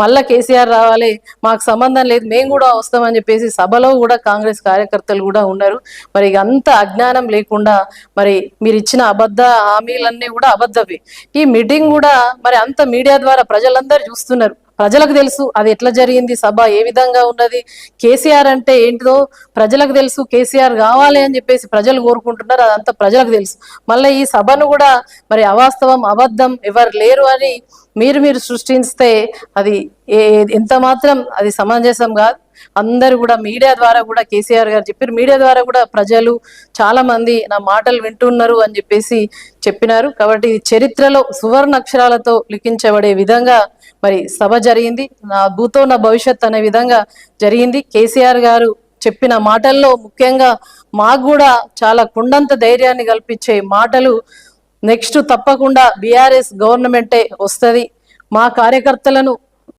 మళ్ళా కేసీఆర్ రావాలి మాకు సంబంధం లేదు మేము కూడా వస్తామని చెప్పేసి సభలో కూడా కాంగ్రెస్ కార్యకర్తలు కూడా ఉన్నారు. మరి ఇక అంత అజ్ఞానం లేకుండా మరి మీరు ఇచ్చిన అబద్ధ హామీలన్నీ కూడా అబద్ధవి ఈ మీటింగ్ కూడా మరి అంత మీడియా ద్వారా ప్రజలందరూ చూస్తున్నారు. ప్రజలకు తెలుసు అది ఎట్లా జరిగింది సభ ఏ విధంగా ఉన్నది కేసీఆర్ అంటే ఏంటిదో ప్రజలకు తెలుసు కేసీఆర్ కావాలి అని చెప్పేసి ప్రజలు కోరుకుంటున్నారు అదంతా ప్రజలకు తెలుసు. మళ్ళీ ఈ సభను కూడా మరి అవాస్తవం అబద్ధం ఎవరు లేరు అని మీరు మీరు సృష్టిస్తే అది ఏ ఎంత మాత్రం అది సమంజసం కాదు. అందరూ కూడా మీడియా ద్వారా కూడా కేసీఆర్ గారు చెప్పారు. మీడియా ద్వారా కూడా ప్రజలు చాలా మంది నా మాటలు వింటున్నారు అని చెప్పేసి చెప్పినారు. కాబట్టి చరిత్రలో సువర్ణ అక్షరాలతో లిఖించబడే విధంగా మరి సభ జరిగింది. నా భూతో నా భవిష్యత్ అనే విధంగా జరిగింది. కేసీఆర్ గారు చెప్పిన మాటల్లో ముఖ్యంగా మాకు కూడా చాలా కుండంత ధైర్యాన్ని కల్పించే మాటలు నెక్స్ట్ తప్పకుండా బీఆర్ఎస్ గవర్నమెంటే వస్తుంది. మా కార్యకర్తలను